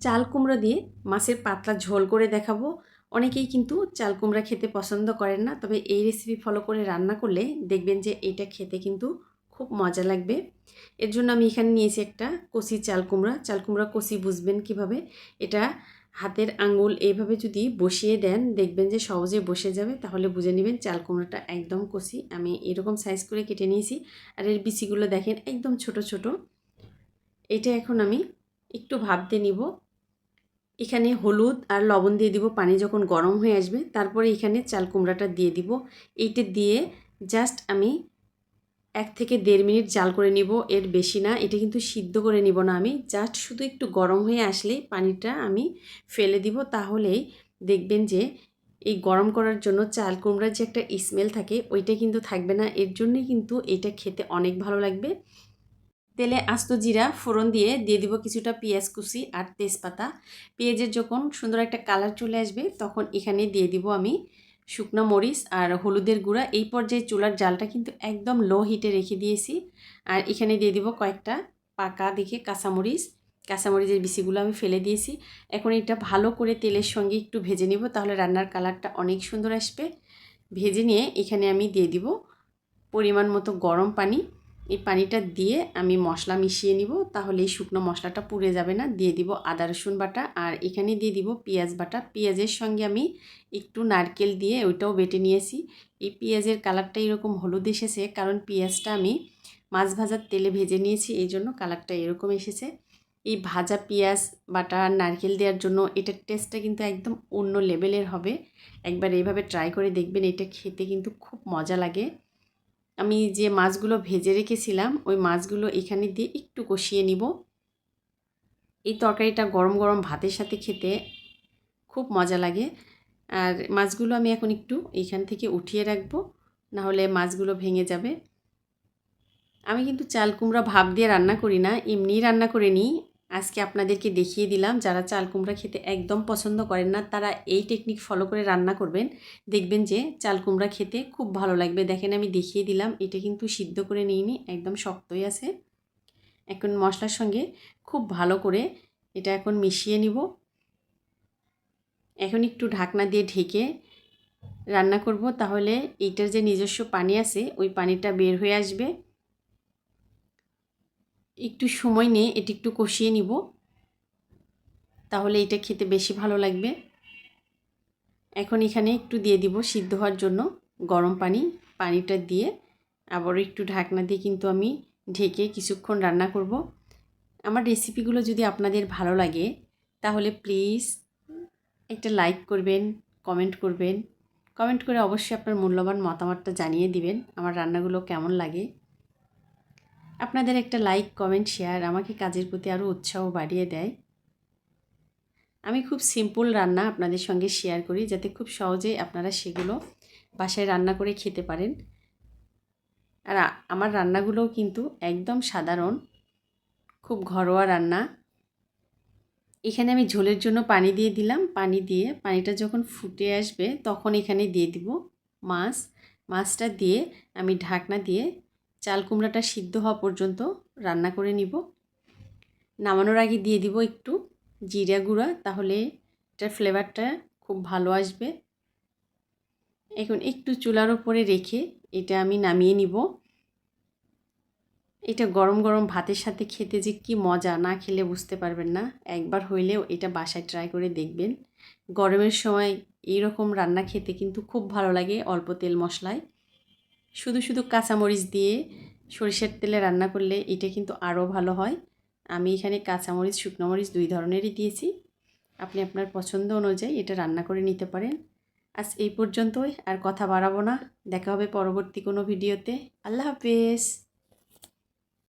চাল কুমড়ো দিয়ে মাছের পাতলা ঝোল করে দেখাবো। অনেকেই কিন্তু চাল কুমড়া খেতে পছন্দ করেন না, তবে এই রেসিপি ফলো করে রান্না করলে দেখবেন যে এটা খেতে কিন্তু খুব মজা লাগবে। এর জন্য আমি এখানে নিয়েছি একটা কষি চাল কুমড়া। চাল কুমড়া কষি বুঝবেন কীভাবে? এটা হাতের আঙুল এইভাবে যদি বসিয়ে দেন, দেখবেন যে সহজে বসে যাবে। তাহলে বুঝে নেবেন চাল কুমড়োটা একদম কষি। আমি এরকম সাইজ করে কেটে নিয়েছি। আর এর বিচিগুলো দেখেন একদম ছোট ছোট। এটা এখন আমি একটু ভাবতে নিব। এখানে হলুদ আর লবণ দিয়ে দিব। পানি যখন গরম হয়ে আসবে, তারপরে এখানে চাল কুমড়াটা দিয়ে দিব। এইটা দিয়ে জাস্ট আমি এক থেকে দেড় মিনিট জাল করে নিব, এর বেশি না। এটা কিন্তু সিদ্ধ করে নিব না আমি। জাস্ট শুধু একটু গরম হয়ে আসলে পানিটা আমি ফেলে দিব। তাহলেই দেখবেন যে এই গরম করার জন্য চাল কুমড়ার যে একটা স্মেল থাকে, ওইটা কিন্তু থাকবে না। এর জন্যই কিন্তু এটা খেতে অনেক ভালো লাগবে। তেলে আস্ত জিরা, ফোড়ন দিয়ে দিয়ে দিব কিছুটা পেঁয়াজ কুচি আর তেজপাতা। পেঁয়াজের যখন সুন্দর একটা কালার চলে আসবে, তখন এখানে দিয়ে দিব আমি শুকনো মরিচ আর হলুদের গুঁড়া। এই পর্যায়ে চুলার জালটা কিন্তু একদম লো হিটে রেখে দিয়েছি। আর এখানে দিয়ে দিব কয়েকটা পাকা দেখে কাঁচামরিচ। কাঁচামরিচের বিচিগুলো আমি ফেলে দিয়েছি। এখন এটা ভালো করে তেলের সঙ্গে একটু ভেজে নিব, তাহলে রান্নার কালারটা অনেক সুন্দর আসবে। ভেজে নিয়ে এখানে আমি দিয়ে দিব পরিমাণ মতো গরম পানি। এই পানিটা দিয়ে আমি মশলা মিশিয়ে নিব, তাহলে এই শুকনো মশলাটা পুড়ে যাবে না। দিয়ে দিব আদা, রসুন বাটা আর এখানে দিয়ে দিব পেঁয়াজ বাটা। পেঁয়াজের সঙ্গে আমি একটু নারকেল দিয়ে ওইটাও বেটে নিয়েছি। এই পেঁয়াজের কালারটা এরকম হলুদ এসেছে, কারণ পেঁয়াজটা আমি মাছ ভাজার তেলে ভেজে নিয়েছি, এই জন্য কালারটা এরকম এসেছে। এই ভাজা পেঁয়াজ বাটা নারকেল দেওয়ার জন্য এটার টেস্টটা কিন্তু একদম অন্য লেভেলের হবে। একবার এইভাবে ট্রাই করে দেখবেন, এটা খেতে কিন্তু খুব মজা লাগে। আমি যে মাছগুলো ভেজে রেখেছিলাম, ওই মাছগুলো এখানে দিয়ে একটু কষিয়ে নিব। এই তরকারিটা গরম গরম ভাতের সাথে খেতে খুব মজা লাগে। আর মাছগুলো আমি এখন একটু এইখান থেকে উঠিয়ে রাখব, নাহলে মাছগুলো ভেঙে যাবে। আমি কিন্তু চাল কুমড়া ভাব দিয়ে রান্না করি না এমনি রান্না করে নিই। আজকে আপনাদেরকে দেখিয়ে দিলাম, যারা চাল কুমড়া খেতে একদম পছন্দ করেন না, তারা এই টেকনিক ফলো করে রান্না করবেন। দেখবেন যে চাল কুমড়া খেতে খুব ভালো লাগবে। দেখেন আমি দেখিয়ে দিলাম, এটা কিন্তু সিদ্ধ করে নিইনি, একদম শক্তই আছে। এখন মশলার সঙ্গে খুব ভালো করে এটা এখন মিশিয়ে নিব। এখন একটু ঢাকনা দিয়ে ঢেকে রান্না করব, তাহলে এইটার যে নিজস্ব পানি আছে, ওই পানিটা বের হয়ে আসবে। একটু সময় নিয়ে এটি একটু কষিয়ে নিব। তাহলে এটা খেতে বেশি ভালো লাগবে। এখন এখানে একটু দিয়ে দিব সিদ্ধ হওয়ার জন্য গরম পানি। পানিটা দিয়ে আবার একটু ঢাকনা দিয়ে কিন্তু আমি ঢেকে কিছুক্ষণ রান্না করব। আমার রেসিপিগুলো যদি আপনাদের ভালো লাগে, তাহলে প্লিজ একটা লাইক করবেন, কমেন্ট করবেন। কমেন্ট করে অবশ্যই আপনার মূল্যবান মতামতটা জানিয়ে দিবেন, আমার রান্নাগুলো কেমন লাগে। আপনাদের একটা লাইক, কমেন্ট, শেয়ার আমাকে কাজের প্রতি আরও উৎসাহ বাড়িয়ে দেয়। আমি খুব সিম্পল রান্না আপনাদের সঙ্গে শেয়ার করি যাতে খুব সহজেই আপনারা সেগুলো বাসায় রান্না করে খেতে পারেন। আর আমার রান্নাগুলোও কিন্তু একদম সাধারণ, খুব ঘরোয়া রান্না। এখানে আমি ঝোলের জন্য পানি দিয়ে দিলাম। পানি দিয়ে, পানিটা যখন ফুটে আসবে তখন এখানে দিয়ে দিব মাছ। মাছটা দিয়ে আমি ঢাকনা দিয়ে চাল কুমড়াটা সিদ্ধ হওয়া পর্যন্ত রান্না করে নিব। নামানোর আগে দিয়ে দিব একটু জিরা গুঁড়া, তাহলে এটার ফ্লেভারটা খুব ভালো আসবে। এখন একটু চুলার ওপরে রেখে এটা আমি নামিয়ে নিব। এটা গরম গরম ভাতের সাথে খেতে যে কি মজা, না খেলে বুঝতে পারবেন না। একবার হইলেও এটা বাসায় ট্রাই করে দেখবেন। গরমের সময় এই রকম রান্না খেতে কিন্তু খুব ভালো লাগে অল্প তেল মশলায়। শুধু শুধু কাঁচামরিচ দিয়ে সরিষার তেলে রান্না করলে এটা কিন্তু আরও ভালো হয়। আমি এখানে কাঁচামরিচ, শুকনো মরিচ দুই ধরনেরই দিয়েছি। আপনি আপনার পছন্দ অনুযায়ী এটা রান্না করে নিতে পারেন। আজ এই পর্যন্তই, আর কথা বাড়াবো না। দেখা হবে পরবর্তী কোনো ভিডিওতে। আল্লাহ হাফেজ।